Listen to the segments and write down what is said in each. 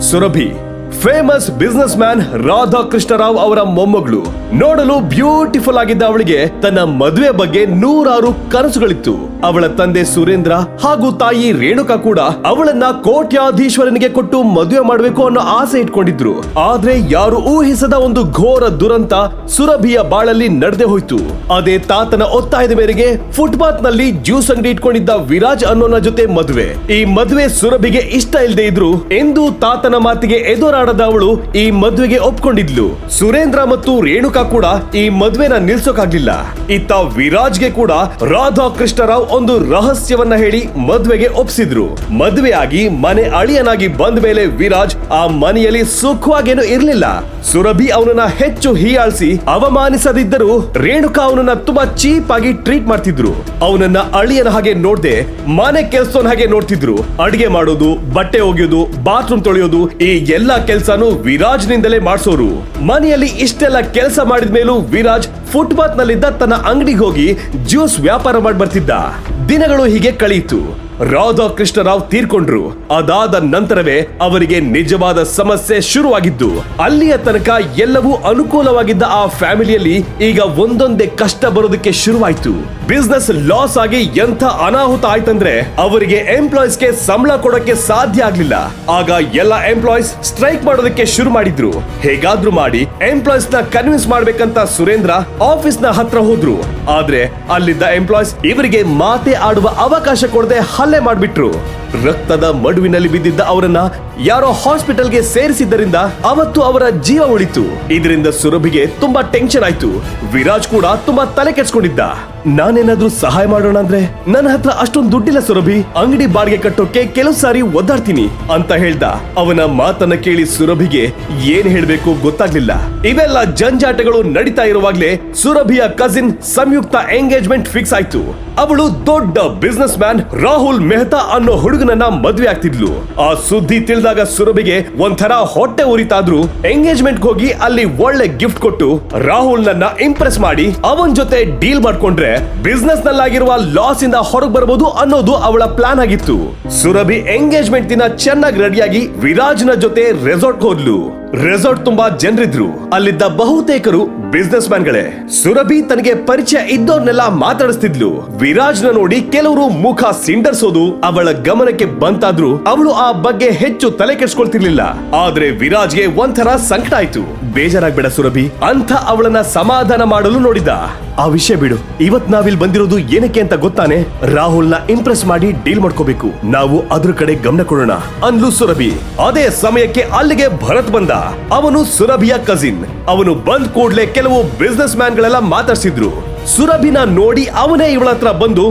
Surabhi famous business man ರಾಧಾಕೃಷ್ಣರಾವ್ ಅವರ ಮೊಮ್ಮಗಳು. ನೋಡಲು ಬ್ಯೂಟಿಫುಲ್ ಆಗಿದ್ದ ಅವಳಿಗೆ ತನ್ನ ಮದುವೆ ಬಗ್ಗೆ ನೂರಾರು ಕನಸುಗಳಿತ್ತು. ಅವಳ ತಂದೆ ಸುರೇಂದ್ರ ಹಾಗೂ ತಾಯಿ ರೇಣುಕಾ ಕೂಡ ಅವಳನ್ನ ಕೋಟ್ಯಾಧೀಶ್ವರನಿಗೆ ಕೊಟ್ಟು ಮದುವೆ ಮಾಡಬೇಕು ಅನ್ನೋ ಆಸೆ ಇಟ್ಕೊಂಡಿದ್ರು. ಆದ್ರೆ ಯಾರು ಊಹಿಸದ ಒಂದು ಘೋರ ದುರಂತ ಸುರಭಿಯ ಬಾಳಲ್ಲಿ ನಡೆದೇ ಹೋಯ್ತು. ಅದೇ ತಾತನ ಒತ್ತಾಯದ ಮೇರೆಗೆ ಫುಟ್ಪಾತ್ನಲ್ಲಿ ಜ್ಯೂಸ್ ಅಂಗಡಿ ಇಟ್ಕೊಂಡಿದ್ದ ವಿರಾಜ್ ಅನ್ನೋನ ಜೊತೆ ಮದುವೆ. ಈ ಮದುವೆ ಸುರಭಿಗೆ ಇಷ್ಟ ಇಲ್ಲದೆ ಇದ್ರು ಎಂದು ತಾತನ ಮಾತಿಗೆ ಎದುರಾಡದ ಅವಳು ಈ ಮದುವೆಗೆ ಒಪ್ಕೊಂಡಿದ್ಲು. ಸುರೇಂದ್ರ ಮತ್ತು ರೇಣುಕಾ ಕೂಡ ಈ ಮದುವೆನ ನಿಲ್ಸೋಕಾಗ್ಲಿಲ್ಲ. ಇತ್ತ ವಿರಾಜ್ಗೆ ಕೂಡ ರಾಧಾ ಕೃಷ್ಣರಾವ್ ಒಂದು ರಹಸ್ಯವನ್ನ ಹೇಳಿ ಮದ್ವೆಗೆ ಒಪ್ಸಿದ್ರು. ಮದುವೆಯಾಗಿ ಮನೆ ಅಳಿಯನಾಗಿ ಬಂದ ಮೇಲೆ ವಿರಾಜ್ ಆ ಮನೆಯಲ್ಲಿ ಸುಖವಾಗೇನು ಇರ್ಲಿಲ್ಲ. ಸುರಭಿ ಅವನನ್ನ ಹೆಚ್ಚು ಹೀಯಾಳಿಸಿ ಅವಮಾನಿಸದಿದ್ದರೂ ರೇಣುಕಾ ಅವನನ್ನ ತುಂಬಾ ಚೀಪ್ ಆಗಿ ಟ್ರೀಟ್ ಮಾಡ್ತಿದ್ರು. ಅವನನ್ನ ಅಳಿಯನ ಹಾಗೆ ನೋಡ್ದೆ ಮನೆ ಕೆಲ್ಸನ ಹಾಗೆ ನೋಡ್ತಿದ್ರು. ಅಡಿಗೆ ಮಾಡೋದು, ಬಟ್ಟೆ ಒಗೆಯೋದು ಬಾತ್ರೂಮ್ ತೊಳೆಯೋದು, ಈ ಎಲ್ಲಾ ಕೆಲ್ಸಾನು ವಿರಾಜ್ ನಿಂದಲೇ ಮಾಡಿಸೋರು. ಮನೆಯಲ್ಲಿ ಇಷ್ಟೆಲ್ಲ ಕೆಲಸ ಮಾಡಿದ ಮೇಲೂ ವಿರಾಜ್ ಫುಟ್ಪಾತ್ ನಲ್ಲಿದ್ದ ತನ್ನ ಅಂಗಡಿಗೆ ಹೋಗಿ ಜ್ಯೂಸ್ ವ್ಯಾಪಾರ ಮಾಡಿ ಬರ್ತಿದ್ದ. ದಿನಗಳು ಹೀಗೆ ಕಳೆಯಿತು ರಾಧಾ ಕೃಷ್ಣರಾವ್ ತೀರ್ಕೊಂಡ್ರು. ಅದಾದ ನಂತರವೇ ಅವರಿಗೆ ನಿಜವಾದ ಸಮಸ್ಯೆ ಶುರುವಾಗಿದ್ದು, ಅಲ್ಲಿಯ ತನಕ ಎಲ್ಲವೂ ಅನುಕೂಲವಾಗಿದ್ದ ಆ ಫ್ಯಾಮಿಲಿಯಲ್ಲಿ ಈಗ ಒಂದೊಂದೇ ಕಷ್ಟ ಬರೋದಕ್ಕೆ ಶುರುವಾಯ್ತು. ಬಿಸ್ನೆಸ್ ಲಾಸ್ ಆಗಿ ಎಂಥ ಅನಾಹುತ ಆಯ್ತಂದ್ರೆ ಅವರಿಗೆ ಎಂಪ್ಲಾಯೀಸ್ಗೆ ಸಂಬಳ ಕೊಡಕ್ಕೆ ಸಾಧ್ಯ ಆಗ್ಲಿಲ್ಲ. ಆಗ ಎಲ್ಲ ಎಂಪ್ಲಾಯೀಸ್ ಸ್ಟ್ರೈಕ್ ಮಾಡೋದಕ್ಕೆ ಶುರು ಮಾಡಿದ್ರು. ಹೇಗಾದ್ರೂ ಮಾಡಿ ಎಂಪ್ಲಾಯೀಸ್ನ ಕನ್ವಿನ್ಸ್ ಮಾಡ್ಬೇಕಂತ ಸುರೇಂದ್ರ ಆಫೀಸ್ನ ಹತ್ರ ಹೋದ್ರು. ಆದ್ರೆ ಅಲ್ಲಿದ್ದ ಎಂಪ್ಲಾಯೀಸ್ ಇವರಿಗೆ ಮಾತೆ ಆಡುವ ಅವಕಾಶ ಕೊಡದೆ ಹಲ್ಲೆ ಮಾಡ್ಬಿಟ್ರು. ರಕ್ತದ ಮಡುವಿನಲ್ಲಿ ಬಿದ್ದಿದ್ದ ಅವರನ್ನ ಯಾರೋ ಹಾಸ್ಪಿಟಲ್ಗೆ ಸೇರಿಸಿದ್ದರಿಂದ ಅವತ್ತು ಅವರ ಜೀವ ಉಳಿತು. ಇದರಿಂದ ಸುರಭಿಗೆ ತುಂಬಾ ಟೆನ್ಷನ್ ಆಯ್ತು. ವಿರಾಜ್ ಕೂಡ ತುಂಬಾ ತಲೆ ಕೆಡ್ಸ್ಕೊಂಡಿದ್ದ. ನಾನೇನಾದ್ರೂ ಸಹಾಯ ಮಾಡೋಣ ಅಂದ್ರೆ ನನ್ನ ಹತ್ರ ಅಷ್ಟೊಂದು ದುಡ್ಡಿಲ್ಲ ಸುರಭಿ. ಅಂಗಡಿ ಬಾಡಿಗೆ ಕಟ್ಟೋಕೆ ಕೆಲವು ಸಾರಿ ಒದ್ದಾಡ್ತೀನಿ ಅಂತ ಹೇಳ್ದ. ಅವನ ಮಾತನ್ನ ಕೇಳಿ ಸುರಭಿಗೆ ಏನ್ ಹೇಳ್ಬೇಕು ಗೊತ್ತಾಗ್ಲಿಲ್ಲ. ಇವೆಲ್ಲ ಜಂಜಾಟಗಳು ನಡೀತಾ ಇರುವಾಗ್ಲೇ ಸುರಭಿಯ ಕಸಿನ್ ಸಂಯುಕ್ತ ಎಂಗೇಜ್ಮೆಂಟ್ ಫಿಕ್ಸ್ ಆಯ್ತು. ಅವಳು ದೊಡ್ಡ ಬಿಸ್ನೆಸ್ ಮ್ಯಾನ್ ರಾಹುಲ್ ಮೆಹ್ತಾ ಅನ್ನೋ ಹುಡುಗನನ್ನ ಮದ್ವೆ ಆಗ್ತಿದ್ಲು. ಆ ಸುದ್ದಿ ತಿಳಿದಾಗ ಸುರಭಿಗೆ ಒಂಥರ ಹೊಟ್ಟೆ ಉರಿತಾದ್ರು ಎಂಗೇಜ್ಮೆಂಟ್ ಹೋಗಿ ಅಲ್ಲಿ ಒಳ್ಳೆ ಗಿಫ್ಟ್ ಕೊಟ್ಟು ರಾಹುಲ್ ನನ್ನ ಇಂಪ್ರೆಸ್ ಮಾಡಿ ಅವನ್ ಜೊತೆ ಡೀಲ್ ಮಾಡ್ಕೊಂಡ್ರೆ ಬಿಸ್ನೆಸ್ ನಲ್ಲಾಗಿರುವ ಲಾಸ್ ಇಂದ ಹೊರಗ್ ಬರಬಹುದು ಅನ್ನೋದು ಅವಳ ಪ್ಲಾನ್ ಆಗಿತ್ತು. ಸುರಭಿ ಎಂಗೇಜ್ಮೆಂಟ್ ದಿನ ಚೆನ್ನಾಗಿ ರೆಡಿಯಾಗಿ ವಿರಾಜ್ನ ಜೊತೆ ರೆಸಾರ್ಟ್ ಹೋದ್ಲು. ರೆಸಾರ್ಟ್ ತುಂಬಾ ಜನರಿದ್ರು. ಅಲ್ಲಿದ್ದ ಬಹುತೇಕರು ಬಿಸ್ನೆಸ್ ಮ್ಯಾನ್ಗಳೇ ಸುರಭಿ ತನಗೆ ಪರಿಚಯ ಇದ್ದವ್ರನ್ನೆಲ್ಲ ಮಾತಾಡಿಸ್ತಿದ್ಲು. ವಿರಾಜ್ನ ನೋಡಿ ಕೆಲವರು ಮುಖ ಸಿಂಡರ್ಸೋದು, ಅವಳ ಗಮನಕ್ಕೆ ಬಂತಾದ್ರು ಅವಳು ಆ ಬಗ್ಗೆ ಹೆಚ್ಚು ತಲೆ ಕೆಡ್ಸ್ಕೊಳ್ತಿರ್ಲಿಲ್ಲ. ಆದ್ರೆ ವಿರಾಜ್ಗೆ ಒಂಥರ ಸಂಕಟ ಆಯ್ತು. ಬೇಜಾರಾಗ್ಬೇಡ ಸುರಭಿ. ಅಂತ ಅವಳನ್ನ ಸಮಾಧಾನ ಮಾಡಲು ನೋಡಿದ ಆ ವಿಷಯ ಬಿಡು. ಇವತ್ ನಾವಿಲ್ ಬಂದಿರೋದು ಏನಕ್ಕೆ ಅಂತ ಗೊತ್ತಾನೆ? ರಾಹುಲ್ನ ಇಂಪ್ರೆಸ್ ಮಾಡಿ ಡೀಲ್ ಮಾಡ್ಕೋಬೇಕು. ನಾವು ಅದ್ರ ಕಡೆ ಗಮನ ಕೊಡೋಣ. ಅನ್ಲು ಸುರಭಿ. ಅದೇ ಸಮಯಕ್ಕೆ ಅಲ್ಲಿಗೆ ಭರತ್ ಬಂದ. ಅವನು ಸುರಭಿಯ ಕಸಿನ್ ಅವನು ಬಂದ್ ಕೂಡ್ಲೆ ಕೆಲವು ಬಿಸ್ನೆಸ್ ಮ್ಯಾನ್ ಗಳೆಲ್ಲ ಮಾತಾಡ್ಸಿದ್ರು. ಸುರಭಿನ ನೋಡಿ ಅವನೇ ಇವಳ ಹತ್ರ ಬಂದು,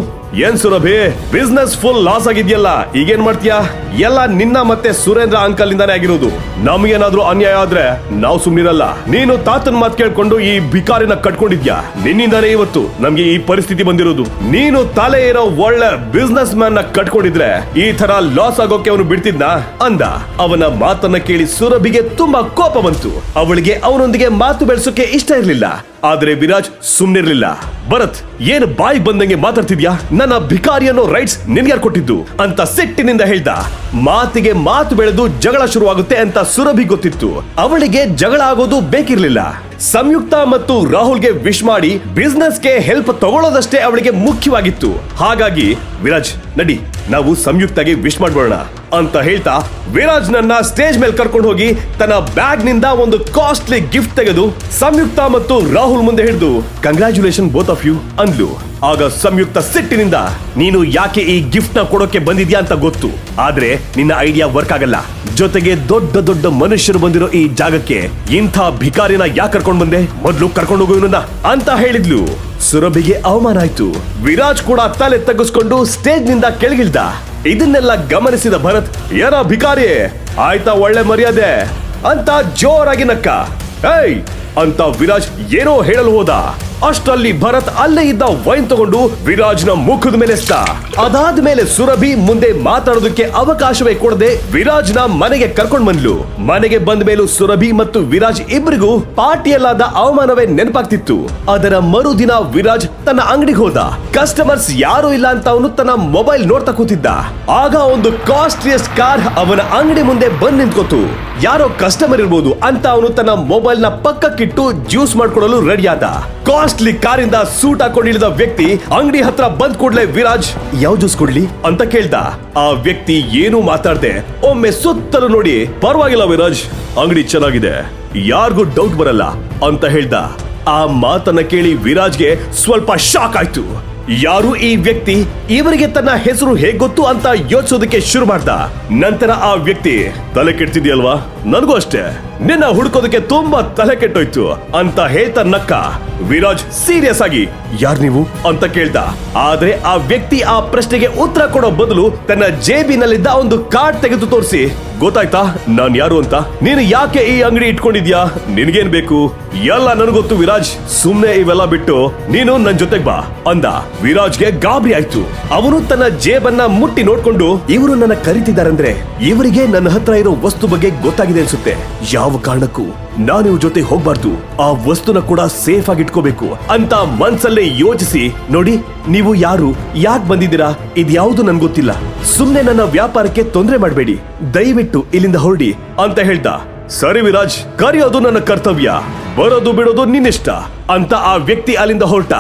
ಏನ್ ಸುರಭಿ ಬಿಸ್ನೆಸ್ ಫುಲ್ ಲಾಸ್ ಆಗಿದ್ಯಲ್ಲ, ಈಗೇನ್ ಮಾಡ್ತೀಯಾ? ಎಲ್ಲ ನಿನ್ನ ಮತ್ತೆ ಸುರೇಂದ್ರ ಅಂಕಲ್ ಇಂದಾನೆ ಆಗಿರೋದು. ನಮ್ಗೇನಾದ್ರೂ ಅನ್ಯಾಯ ಆದ್ರೆ ನಾವು ಸುಮ್ನಿರಲ್ಲ. ನೀನು ತಾತನ್ ಮಾತ್ ಕೇಳ್ಕೊಂಡು ಈ ಭಿಕಾರಿನ ಕಟ್ಕೊಂಡಿದ್ಯಾ? ನಿನ್ನಿಂದಾನೇ ಇವತ್ತು ನಮ್ಗೆ ಈ ಪರಿಸ್ಥಿತಿ ಬಂದಿರೋದು. ನೀನು ತಲೆ ಇರೋ ಒಳ್ಳೆ ಬಿಸ್ನೆಸ್ ಮ್ಯಾನ್ ಕಟ್ಕೊಂಡಿದ್ರೆ ಈ ತರ ಲಾಸ್ ಆಗೋಕೆ ಅವನು ಬಿಡ್ತಿದ್ನ? ಅಂದ. ಅವನ ಮಾತನ್ನ ಕೇಳಿ ಸುರಭಿಗೆ ತುಂಬಾ ಕೋಪ ಬಂತು. ಅವಳಿಗೆ ಅವನೊಂದಿಗೆ ಮಾತು ಬೆಳೆಸೋಕೆ ಇಷ್ಟ ಇರ್ಲಿಲ್ಲ. ಆದ್ರೆ ವಿರಾಜ್ ಸುಮ್ನಿರ್ಲಿಲ್ಲ. ಭರತ್, ಏನು ಬಾಯಿ ಬಂದಂಗೆ ಮಾತಾಡ್ತಿದ್ಯಾ? ನನ್ನ ಭಿಕಾರಿ ಅನ್ನೋ ರೈಟ್ಸ್ ನಿನ್ಗೆ ಕೊಟ್ಟಿದ್ದು? ಅಂತ ಸಿಟ್ಟಿನಿಂದ ಹೇಳ್ದ. ಮಾತಿಗೆ ಮಾತು ಬೆಳೆದು ಜಗಳ ಶುರುವಾಗುತ್ತೆ ಅಂತ ಸುರಭಿ ಗೊತ್ತಿತ್ತು. ಅವಳಿಗೆ ಜಗಳ ಆಗೋದು ಬೇಕಿರ್ಲಿಲ್ಲ. ಸಂಯುಕ್ತ ಮತ್ತು ರಾಹುಲ್ಗೆ ವಿಶ್ ಮಾಡಿ ಬಿಸ್ನೆಸ್ಗೆ ಹೆಲ್ಪ್ ತಗೊಳ್ಳೋದಷ್ಟೇ ಅವಳಿಗೆ ಮುಖ್ಯವಾಗಿತ್ತು. ಹಾಗಾಗಿ ವಿರಾಜ್, ನಡಿ, ನಾವು ಸಂಯುಕ್ತಗೆ ವಿಶ್ ಮಾಡ್ಬೋಣ ಅಂತ ಹೇಳ್ತಾ ವಿರಾಜ್ ನನ್ನ ಸ್ಟೇಜ್ ಮೇಲೆ ಕರ್ಕೊಂಡು ಹೋಗಿ ತನ್ನ ಬ್ಯಾಗ್ನಿಂದ ಒಂದು ಕಾಸ್ಟ್ಲಿ ಗಿಫ್ಟ್ ತೆಗೆದು ಸಂಯುಕ್ತ ಮತ್ತು ರಾಹುಲ್ ಮುಂದೆ ಹಿಡಿದು ಕಂಗ್ರಾಚುಲೇಷನ್ ಬೋತ್ ಆಫ್ ಯು ಅಂದ್ಲು. ಆಗ ಸಂಯುಕ್ತ ಸಿಟ್ಟಿನಿಂದ, ನೀನು ಯಾಕೆ ಈ ಗಿಫ್ಟ್ನ ಕೊಡೋಕೆ ಬಂದಿದ್ಯಾ ಅಂತ ಗೊತ್ತು. ಆದ್ರೆ ನಿನ್ನ ಐಡಿಯಾ ವರ್ಕ್ ಆಗಲ್ಲ. ಜೊತೆಗೆ ದೊಡ್ಡ ದೊಡ್ಡ ಮನುಷ್ಯರು ಬಂದಿರೋ ಈ ಜಾಗಕ್ಕೆ ಇಂಥ ಭಿಕಾರಿನ ಯಾಕೆ ಕರ್ಕೊಂಡ್ ಬಂದೆ? ಮೊದ್ಲು ಕರ್ಕೊಂಡು ಹೋಗು ಅಂತ ಹೇಳಿದ್ಲು. ಸುರಭಿಗೆ ಅವಮಾನ ಆಯ್ತು. ವಿರಾಜ್ ಕೂಡ ತಲೆ ತಗ್ಗಿಸ್ಕೊಂಡು ಸ್ಟೇಜ್ನಿಂದ ಕೆಳಗಿಳ್ದ. ಇದನ್ನೆಲ್ಲ ಗಮನಿಸಿದ ಭರತ್ ಏನ ಭಿಕಾರಿ? ಆಯ್ತಾ ಒಳ್ಳೆ ಮರ್ಯಾದೆ? ಅಂತ ಜೋರಾಗಿ ನಕ್ಕ. ಏಯ್ ಅಂತ ವಿರಾಜ್ ಏನೋ ಹೇಳಲು ಹೋದ. ಅಷ್ಟರಲ್ಲಿ ಭರತ್ ಅಲ್ಲೇ ಇದ್ದ ವೈನ್ ತಗೊಂಡು ವಿರಾಜ್ನ ಮುಖದ ಮೇಲೆ ಅದಾದ ಮೇಲೆ ಸುರಭಿ ಮುಂದೆ ಮಾತಾಡೋದಕ್ಕೆ ಅವಕಾಶವೇ ಕೊಡದೆ ವಿರಾಜ್ನ ಮನೆಗೆ ಕರ್ಕೊಂಡ್ ಬಂದ್ಲು. ಮನೆಗೆ ಬಂದ ಮೇಲೂ ಸುರಭಿ ಮತ್ತು ವಿರಾಜ್ ಇಬ್ಬರಿಗೂ ಪಾರ್ಟಿಯಲ್ಲಾದ ಅವಮಾನವೇ ನೆನಪಾಗ್ತಿತ್ತು. ಅದರ ಮರುದಿನ ವಿರಾಜ್ ತನ್ನ ಅಂಗಡಿಗೆ ಹೋದ. ಕಸ್ಟಮರ್ಸ್ ಯಾರು ಇಲ್ಲ ಅಂತ ಅವನು ತನ್ನ ಮೊಬೈಲ್ ನೋಡ್ತಾ ಕೂತಿದ್ದ. ಆಗ ಒಂದು ಕಾಸ್ಟ್ಲಿಯಸ್ಟ್ ಕಾರ್ ಅವನ ಅಂಗಡಿ ಮುಂದೆ ಬಂದ್ ನಿಂತ್ಕೋತು. ಯಾರೋ ಕಸ್ಟಮರ್ ಇರ್ಬೋದು ಅಂತ ಅವನು ತನ್ನ ಮೊಬೈಲ್ನ ಪಕ್ಕಕ್ಕಿಟ್ಟು ಜ್ಯೂಸ್ ಮಾಡ್ಕೊಡಲು ರೆಡಿ ಆದ. ಕಾಸ್ಟ್ಲಿ ಕಾರಿಂದ ಸೂಟ್ ಹಾಕೊಂಡಿಳಿದ ವ್ಯಕ್ತಿ ಅಂಗಡಿ ಹತ್ರ ಬಂದ್ ಕೂಡ್ಲೆ, ವಿರಾಜ್, ಯಾವ ಜ್ಯೂಸ್ ಕೊಡ್ಲಿ? ಅಂತ ಕೇಳ್ದ. ಆ ವ್ಯಕ್ತಿ ಏನು ಮಾತಾಡ್ದೆ, ಒಮ್ಮೆ ಸುತ್ತಲೂ ನೋಡಿ. ಪರವಾಗಿಲ್ಲ, ವಿರಾಜ್, ಅಂಗಡಿ ಚೆನ್ನಾಗಿದೆ. ಯಾರಿಗೂ ಡೌಟ್ ಬರಲ್ಲ, ಅಂತ ಹೇಳ್ದ. ಆ ಮಾತನ್ನ ಕೇಳಿ ವಿರಾಜ್ಗೆ ಸ್ವಲ್ಪ ಶಾಕ್ ಆಯ್ತು. ಯಾರು ಈ ವ್ಯಕ್ತಿ, ಇವರಿಗೆ ತನ್ನ ಹೆಸರು ಹೇಗ್ ಗೊತ್ತು? ಅಂತ ಯೋಚಿಸೋದಕ್ಕೆ ಶುರು ಮಾಡ್ದ. ನಂತರ ಆ ವ್ಯಕ್ತಿ ತಲೆ ಕೆಡ್ತಿದ್ಯಲ್ವಾ ನನಗೂ ಅಷ್ಟೇ. ನಿನ್ನ ಹುಡ್ಕೋದಕ್ಕೆ ತುಂಬಾ ತಲೆ ಕೆಟ್ಟೋಯ್ತು ಅಂತ ಹೇಳ್ತಾ ನಕ್ಕ. ವಿರಾಜ್ ಸೀರಿಯಸ್ ಆಗಿ, ಯಾರ್ ನೀವು? ಅಂತ ಕೇಳ್ದ ಆದ್ರೆ ಆ ವ್ಯಕ್ತಿ ಆ ಪ್ರಶ್ನೆಗೆ ಉತ್ತರ ಕೊಡೋ ಬದಲು ತನ್ನ ಜೇಬಿನಲ್ಲಿದ್ದ ಒಂದು ಕಾರ್ಡ್ ತೆಗೆದು ತೋರಿಸಿ. ಗೊತ್ತಾಯ್ತಾ? ನಾನ್ ಯಾರು ಅಂತ? ನೀನು ಯಾಕೆ ಈ ಅಂಗಡಿ ಇಟ್ಕೊಂಡಿದ್ಯಾ? ನಿನ್ಗೇನ್ ಬೇಕು? ಎಲ್ಲ ನನಗೊತ್ತು ವಿರಾಜ್. ಸುಮ್ನೆ ಇವೆಲ್ಲ ಬಿಟ್ಟು ನೀನು ನನ್ ಜೊತೆಗ್ ಬಾ, ಅಂದ. ವಿರಾಜ್ಗೆ ಗಾಬರಿ ಆಯ್ತು. ಅವನು ತನ್ನ ಜೇಬನ್ನ ಮುಟ್ಟಿ ನೋಡ್ಕೊಂಡು, ಇವರು ನನ್ನ ಕರೀತಿದಾರಂದ್ರೆ, ಇವರಿಗೆ ನನ್ನ ಹತ್ರ ಇರೋ ವಸ್ತು ಬಗ್ಗೆ ಗೊತ್ತಾಗಿದೆ ಅನ್ಸುತ್ತೆ. ಯಾವ ಕಾರಣಕ್ಕೂ ನಾನು ಇವ್ ಜೊತೆ ಹೋಗ್ಬಾರ್ದು. ಆ ವಸ್ತುನ ಕೂಡ ಸೇಫ್ ಆಗಿ ಇಟ್ಕೋಬೇಕು ಅಂತ ಮನ್ಸಲ್ಲೇ ಯೋಚಿಸಿ. ನೋಡಿ, ನೀವು ಯಾರು, ಯಾಕೆ ಬಂದಿದ್ದೀರಾ, ಇದ್ಯಾವುದು ನನ್ ಗೊತ್ತಿಲ್ಲ. ಸುಮ್ನೆ ನನ್ನ ವ್ಯಾಪಾರಕ್ಕೆ ತೊಂದರೆ ಮಾಡಬೇಡಿ. ದಯವಿಟ್ಟು ಇಲ್ಲಿಂದ ಹೊರಡಿ ಅಂತ ಹೇಳ್ದ. ಸರಿ ವಿರಾಜ್ ಕರೆಯೋದು ನನ್ನ ಕರ್ತವ್ಯ. ಬರೋದು ಬಿಡೋದು ನಿನ್ನಿಷ್ಟ ಅಂತ ಆ ವ್ಯಕ್ತಿ ಅಲ್ಲಿಂದ ಹೊರಟ.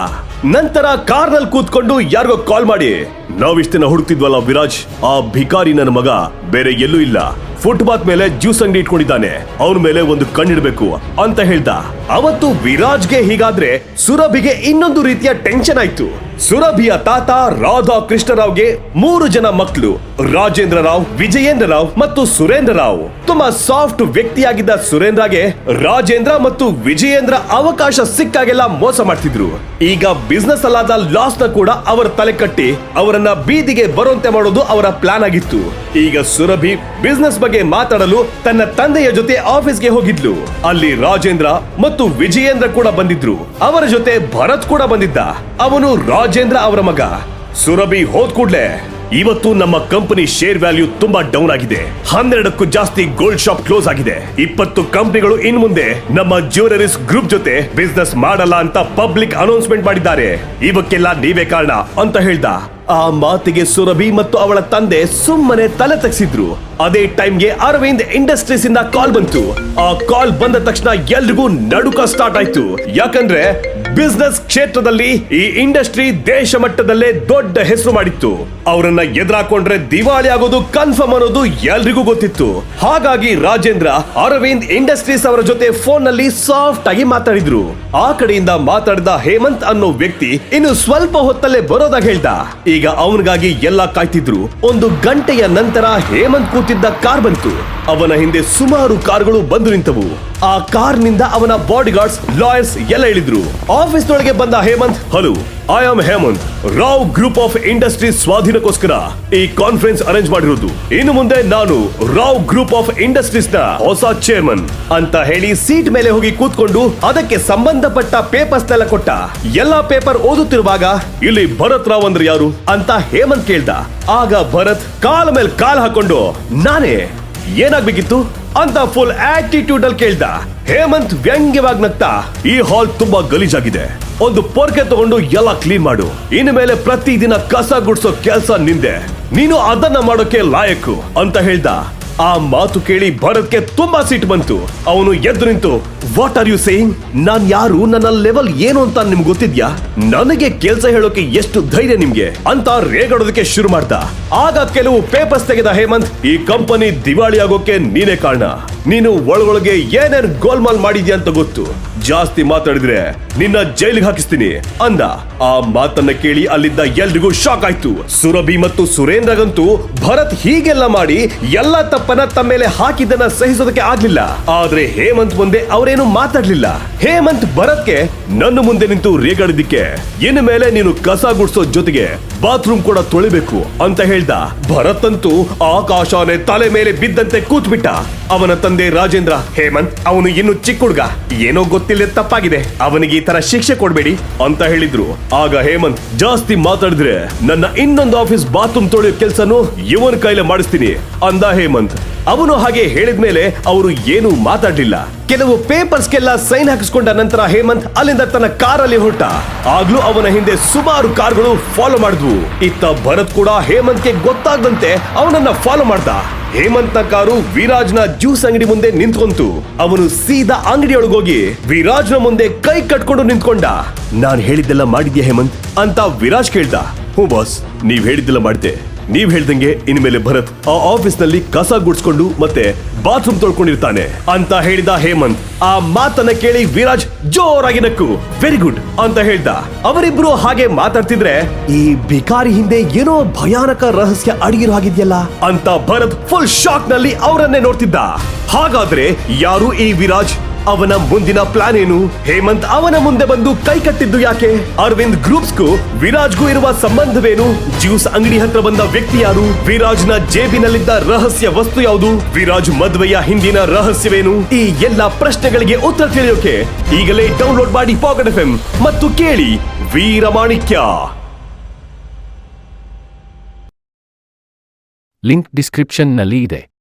ನಂತರ ಕಾರ್ನಲ್ಲಿ ಕೂತ್ಕೊಂಡು ಯಾರಿಗೋ ಕಾಲ್ ಮಾಡಿ. ನಾವಿಷ್ಟನ್ನ ಹುಡುಕ್ತಿದ್ವಲ್ಲ ವಿರಾಜ್, ಆ ಭಿಕಾರಿ ನನ್ನ ಮಗ, ಬೇರೆ ಎಲ್ಲೂ ಇಲ್ಲ. ಫುಟ್ಪಾತ್ ಮೇಲೆ ಜ್ಯೂಸ್ ಅಂಗಡಿ ಇಟ್ಕೊಂಡಿದ್ದಾನೆ. ಅವನ ಮೇಲೆ ಒಂದು ಕಣ್ಣಿಡ್ಬೇಕು ಅಂತ ಹೇಳ್ದ. ಅವತ್ತು ವಿರಾಜ್ಗೆ ಹೀಗಾದ್ರೆ ಸುರಭಿಗೆ ಇನ್ನೊಂದು ರೀತಿಯ ಟೆನ್ಷನ್ ಆಯ್ತು. ಸುರಭಿಯ ತಾತ ರಾಧಾ ಕೃಷ್ಣರಾವ್ಗೆ ಮೂರು ಜನ ಮಕ್ಕಳು ರಾಜೇಂದ್ರ ರಾವ್ ವಿಜಯೇಂದ್ರ ರಾವ್ ಮತ್ತು ಸುರೇಂದ್ರ ರಾವ್ ತುಂಬಾ ಸಾಫ್ಟ್ ವ್ಯಕ್ತಿಯಾಗಿದ್ದ ಸುರೇಂದ್ರಗೆ ರಾಜೇಂದ್ರ ಮತ್ತು ವಿಜಯೇಂದ್ರ ಅವಕಾಶ ಸಿಕ್ಕಾಗೆಲ್ಲ ಮೋಸ ಮಾಡ್ತಿದ್ರು. ಈಗ ಬಿಸ್ನೆಸ್ ಅಲ್ಲಾದ ಲಾಸ್ನ ಕೂಡ ಅವರ ತಲೆ ಕಟ್ಟಿ ಅವರನ್ನ ಬೀದಿಗೆ ಬರುವಂತೆ ಮಾಡೋದು ಅವರ ಪ್ಲಾನ್ ಆಗಿತ್ತು. ಈಗ ಸುರಭಿ ಬಿಸ್ನೆಸ್ ಬಗ್ಗೆ ಮಾತಾಡಲು ತನ್ನ ತಂದೆಯ ಜೊತೆ ಆಫೀಸ್ಗೆ ಹೋಗಿದ್ಲು. ಅಲ್ಲಿ ರಾಜೇಂದ್ರ ಮತ್ತು ವಿಜಯೇಂದ್ರ ಕೂಡ ಬಂದಿದ್ರು. ಅವರ ಜೊತೆ ಭರತ್ ಕೂಡ ಬಂದಿದ್ದ. ಅವನು ರಾಜೇಂದ್ರ ಅವರ ಮಗ. ಸುರಭಿ ಹೋದ್ ಕೂಡ್ಲೆ ಇವತ್ತು ನಮ್ಮ ಕಂಪನಿ ಶೇರ್ ವ್ಯಾಲ್ಯೂ ತುಂಬಾ ಡೌನ್ ಆಗಿದೆ. ಹನ್ನೆರಡಕ್ಕೂ ಜಾಸ್ತಿ ಗೋಲ್ಡ್ ಶಾಪ್ ಕ್ಲೋಸ್ ಆಗಿದೆ. ಇಪ್ಪತ್ತು ಕಂಪನಿಗಳು ಇನ್ ಮುಂದೆ ನಮ್ಮ ಜ್ಯುವೆಲರೀಸ್ ಗ್ರೂಪ್ ಜೊತೆ ಬಿಸ್ನೆಸ್ ಮಾಡಲ್ಲ ಅಂತ ಪಬ್ಲಿಕ್ ಅನೌನ್ಸ್ಮೆಂಟ್ ಮಾಡಿದ್ದಾರೆ. ಇವಕ್ಕೆಲ್ಲ ನೀವೇ ಕಾರಣ ಅಂತ ಹೇಳ್ದ. ಆ ಮಾತಿಗೆ ಸುರಭಿ ಮತ್ತು ಅವಳ ತಂದೆ ಸುಮ್ಮನೆ ತಲೆ ತಗ್ಸಿದ್ರು. ಅದೇ ಟೈಮ್ಗೆ ಅರವಿಂದ್ ಇಂಡಸ್ಟ್ರೀಸ್ ಇಂದ ಕಾಲ್ ಬಂತು. ಆ ಕಾಲ್ ಬಂದ ತಕ್ಷಣ ಎಲ್ರಿಗೂ ನಡುಕ ಸ್ಟಾರ್ಟ್ ಆಯ್ತು. ಯಾಕಂದ್ರೆ ಬಿಸ್ನೆಸ್ ಕ್ಷೇತ್ರದಲ್ಲಿ ಈ ಇಂಡಸ್ಟ್ರಿ ದೇಶ ಮಟ್ಟದಲ್ಲೇ ದೊಡ್ಡ ಹೆಸರು ಮಾಡಿತ್ತು. ಅವರನ್ನ ಎದುರಾಕೊಂಡ್ರೆ ದಿವಾಳಿ ಆಗೋದು ಕನ್ಫರ್ಮ್ ಅನ್ನೋದು ಎಲ್ರಿಗೂ ಗೊತ್ತಿತ್ತು. ಹಾಗಾಗಿ ರಾಜೇಂದ್ರ ಅರವಿಂದ್ ಇಂಡಸ್ಟ್ರೀಸ್ ಅವರ ಜೊತೆ ಫೋನ್ನಲ್ಲಿ ಸಾಫ್ಟ್ ಆಗಿ ಮಾತಾಡಿದ್ರು. ಆ ಕಡೆಯಿಂದ ಮಾತಾಡಿದ ಹೇಮಂತ್ ಅನ್ನೋ ವ್ಯಕ್ತಿ ಇನ್ನು ಸ್ವಲ್ಪ ಹೊತ್ತಲ್ಲೇ ಬರೋದಾಗ ಹೇಳ್ದ. ಈಗ ಅವನಿಗಾಗಿ ಎಲ್ಲ ಕಾಯ್ತಿದ್ರು. ಒಂದು ಗಂಟೆಯ ನಂತರ ಹೇಮಂತ್ ಕೂತಿದ್ದ ಕಾರ್ ಬಂತು. ಅವನ ಹಿಂದೆ ಸುಮಾರು ಕಾರ್ಗಳು ಬಂದು ನಿಂತವು. ಆ ಕಾರ್ನಿಂದ ಅವನ ಬಾಡಿ ಗಾರ್ಡ್ಸ್ ಲಾಯರ್ಸ್ ಎಲ್ಲ ಇಳಿದ್ರು. ಆಫೀಸ್ ನೊಳಗೆ ಬಂದ Hemanth, hello I am Hemanth, Rao group of industries ಸ್ವಾಧೀನಕ್ಕೋಸ್ಕರ ಈ ಕಾನ್ಫರೆನ್ಸ್ ಅರೇಂಜ್ ಮಾಡಿರೋದು. ಇನ್ನು ಮುಂದೆ ನಾನು ರಾವ್ ಗ್ರೂಪ್ ಆಫ್ ಇಂಡಸ್ಟ್ರೀಸ್ನ ಹೊಸ ಚೇರ್ಮನ್ ಅಂತ ಹೇಳಿ ಸೀಟ್ ಮೇಲೆ ಹೋಗಿ ಕೂತ್ಕೊಂಡು ಅದಕ್ಕೆ ಸಂಬಂಧಪಟ್ಟ ಪೇಪರ್ಸ್ ನೆಲ್ಲ ಕೊಟ್ಟ. ಎಲ್ಲಾ ಪೇಪರ್ ಓದುತ್ತಿರುವಾಗ, ಇಲ್ಲಿ ಭರತ್ ರಾವ್ ಅಂದ್ರೆ ಯಾರು? ಅಂತ ಹೇಮಂತ್ ಕೇಳ್ದ. ಆಗ ಭರತ್ ಕಾಲ ಮೇಲೆ ಕಾಲ್ ಹಾಕೊಂಡು, ನಾನೇ. ಏನಾಗ್ಬೇಕಿತ್ತು? ಅಂತ ಫುಲ್ ಆಟಿಟ್ಯೂಡ್ ಅಲ್ಲಿ ಕೇಳ್ದ. ಹೇಮಂತ್ ವ್ಯಂಗ್ಯವಾಗಿ ನಗ್ತಾ, ಈ ಹಾಲ್ ತುಂಬಾ ಗಲೀಜಾಗಿದೆ. ಒಂದು ಪೊರ್ಕೆ ತಗೊಂಡು ಎಲ್ಲ ಕ್ಲೀನ್ ಮಾಡು. ಇನ್ನು ಮೇಲೆ ಪ್ರತಿದಿನ ಕಸ ಗುಡ್ಸೋ ಕೆಲ್ಸ ನಿಂದೆ. ನೀನು ಅದನ್ನ ಮಾಡೋಕೆ ಲಾಯಕ್ಕು ಅಂತ ಹೇಳ್ದ. ಆ ಮಾತು ಕೇಳಿ ಭರತ್ಗೆ ತುಂಬಾ ಸಿಟ್ಟು ಬಂತು. ಅವನು ಎದ್ದು ನಿಂತು ವಾಟ್ ಆರ್ ಯು ಸೇಯಿಂಗ್ ನಾನ್ ಯಾರು? ನನ್ನ ಲೆವೆಲ್ ಏನು ಅಂತ ನಿಮ್ಗೆ ಗೊತ್ತಿದ್ಯಾ? ನನಗೆ ಕೆಲಸ ಹೇಳೋಕೆ ಎಷ್ಟು ಧೈರ್ಯ ನಿಮ್ಗೆ? ಅಂತ ರೇಗಾಡೋದಕ್ಕೆ ಶುರು ಮಾಡ್ದ. ಆಗ ಕೆಲವು ಪೇಪರ್ಸ್ ತೆಗೆದ ಹೇಮಂತ್, ಈ ಕಂಪನಿ ದಿವಾಳಿ ಆಗೋಕೆ ನೀನೇ ಕಾರಣ. ನೀನು ಒಳಗೊಳಗೆ ಏನೇನ್ ಗೋಲ್ಮಾಲ್ ಮಾಡಿದ್ಯಾ ಅಂತ ಗೊತ್ತು. ಜಾಸ್ತಿ ಮಾತಾಡಿದ್ರೆ ನಿನ್ನ ಜೈಲಿಗೆ ಹಾಕಿಸ್ತೀನಿ ಅಂದ. ಆ ಮಾತನ್ನ ಕೇಳಿ ಅಲ್ಲಿದ್ದ ಎಲ್ರಿಗೂ ಶಾಕ್ ಆಯ್ತು. ಸುರಭಿ ಮತ್ತು ಸುರೇಂದ್ರಗಂತೂ ಭರತ್ ಹೀಗೆಲ್ಲ ಮಾಡಿ ಎಲ್ಲ ತಪ್ಪನ್ನ ತಮ್ಮ ಮೇಲೆ ಹಾಕಿದ್ದನ್ನ ಸಹಿಸೋದಕ್ಕೆ ಆಗ್ಲಿಲ್ಲ. ಆದ್ರೆ ಹೇಮಂತ್ ಮುಂದೆ ಅವರೇನು ಮಾತಾಡ್ಲಿಲ್ಲ. ಹೇಮಂತ್ ಭರತ್ಗೆ, ನನ್ನ ಮುಂದೆ ನಿಂತು ರೇಗಾಡಿದ್ದಕ್ಕೆ ಇನ್ ಮೇಲೆ ನೀನು ಕಸ ಗುಡ್ಸೋ ಜೊತೆಗೆ ಬಾತ್ರೂಮ್ ಕೂಡ ತೊಳಿಬೇಕು ಅಂತ ಹೇಳ್ದ. ಭರತ್ ಅಂತೂ ಆಕಾಶನೇ ತಲೆ ಮೇಲೆ ಬಿದ್ದಂತೆ ಕೂತ್ಬಿಟ್ಟ. ಅವನ ತಂದೆ ರಾಜೇಂದ್ರ, ಹೇಮಂತ್, ಅವನು ಇನ್ನು ಚಿಕ್ಕ ಹುಡ್ಗ. ಏನೋ ಗೊತ್ತಿಲ್ಲ ತಪ್ಪಾಗಿದೆ. ಅವನಿಗೆ ಈ ತರ ಶಿಕ್ಷೆ ಕೊಡ್ಬೇಡಿ ಅಂತ ಹೇಳಿದ್ರು. ಆಗ ಹೇಮಂತ್, ಜಾಸ್ತಿ ಮಾತಾಡಿದ್ರೆ ನನ್ನ ಇನ್ನೊಂದು ಆಫೀಸ್ ಬಾತ್ರೂಮ್ ತೊಳೆಯೋ ಕೆಲಸನು ಇವನ್ ಕೈಲೇ ಮಾಡಿಸ್ತೀನಿ ಅಂದ ಹೇಮಂತ್. ಅವನು ಹಾಗೆ ಹೇಳಿದ್ಮೇಲೆ ಅವರು ಏನು ಮಾತಾಡ್ಲಿಲ್ಲ. ಕೆಲವು ಪೇಪರ್ಸ್ಗೆಲ್ಲ ಸೈನ್ ಹಾಕಿಸ್ಕೊಂಡ ನಂತರ ಹೇಮಂತ್ ಅಲ್ಲಿಂದ ತನ್ನ ಕಾರಲ್ಲಿ ಹೊರಟ. ಆಗ್ಲೂ ಅವನ ಹಿಂದೆ ಸುಮಾರು ಕಾರ್ಗಳು ಫಾಲೋ ಮಾಡಿದ್ವು. ಇತ್ತ ಭರತ್ ಕೂಡ ಹೇಮಂತ್ಗೆ ಗೊತ್ತಾಗದಂತೆ ಅವನನ್ನ ಫಾಲೋ ಮಾಡ್ದ. ಹೇಮಂತ್ನ ಕಾರು ವಿರಾಜ್ನ ಜ್ಯೂಸ್ ಅಂಗಡಿ ಮುಂದೆ ನಿಂತ್ಕೊಂತು. ಅವನು ಸೀದಾ ಅಂಗಡಿಯೊಳಗೋಗಿ ವಿರಾಜ್ನ ಮುಂದೆ ಕೈ ಕಟ್ಕೊಂಡು ನಿಂತ್ಕೊಂಡ. ನಾನ್ ಹೇಳಿದ್ದೆಲ್ಲ ಮಾಡಿದ್ಯಾ ಹೇಮಂತ್? ಅಂತ ವಿರಾಜ್ ಕೇಳ್ದ. ಹ್ಞೂ ಬಾಸ್, ನೀವ್ ಹೇಳಿದ್ದೆಲ್ಲ ಮಾಡಿದೆ ನೀವ್ ಹೇಳ್ದಂಗೆ ಇನ್ಮೇಲೆ ಭರತ್ ಆ ಆಫೀಸ್ನಲ್ಲಿ ಕಸ ಗುಡ್ಸ್ಕೊಂಡು ಮತ್ತೆ ಬಾತ್ರೂಮ್ ತೊಳ್ಕೊಂಡಿರ್ತಾನೆ ಅಂತ ಹೇಳಿದ ಹೇಮಂತ್, ಆ ಮಾತನ್ನ ಕೇಳಿ ವಿರಾಜ್ ಜೋರಾಗಿ ನಕ್ಕು. ವೆರಿ ಗುಡ್ ಅಂತ ಹೇಳ್ದ. ಅವರಿಬ್ರು ಹಾಗೆ ಮಾತಾಡ್ತಿದ್ರೆ, ಈ ಭಿಕಾರಿ ಹಿಂದೆ ಏನೋ ಭಯಾನಕ ರಹಸ್ಯ ಅಡಗಿರೋ ಹಾಗಿದ್ಯಲ್ಲ? ಅಂತ ಭರತ್ ಫುಲ್ ಶಾಕ್ನಲ್ಲಿ ಅವರನ್ನೇ ನೋಡ್ತಿದ್ದ. ಹಾಗಾದ್ರೆ ಯಾರು ಈ ವಿರಾಜ್? ಅವನ ಮುಂದಿನ ಪ್ಲಾನ್ ಏನು? ಹೇಮಂತ್ ಅವನ ಮುಂದೆ ಬಂದು ಕೈ ಕಟ್ಟಿದ್ದು ಯಾಕೆ? ಅರವಿಂದ್ ಗ್ರೂಪ್ಸ್ಗೂ ವಿರಾಜ್ಗೂ ಇರುವ ಸಂಬಂಧವೇನು? ಜ್ಯೂಸ್ ಅಂಗಡಿ ಹತ್ರ ಬಂದ ವ್ಯಕ್ತಿ ಯಾರು? ವಿರಾಜ್ನ ಜೇಬಿನಲ್ಲಿದ್ದ ರಹಸ್ಯ ವಸ್ತು ಯಾವುದು? ವಿರಾಜ್ ಮದುವೆಯ ಹಿಂದಿನ ರಹಸ್ಯವೇನು? ಈ ಎಲ್ಲಾ ಪ್ರಶ್ನೆಗಳಿಗೆ ಉತ್ತರ ತಿಳಿಯೋಕೆ ಈಗಲೇ ಡೌನ್ಲೋಡ್ ಮಾಡಿ ಪಾಕೆಟ್ ಎಫ್ ಮತ್ತು ಕೇಳಿ ವೀರಮಾಣಿಕ್ಯ. ಲಿಂಕ್ ಡಿಸ್ಕ್ರಿಪ್ಷನ್ನಲ್ಲಿ ಇದೆ.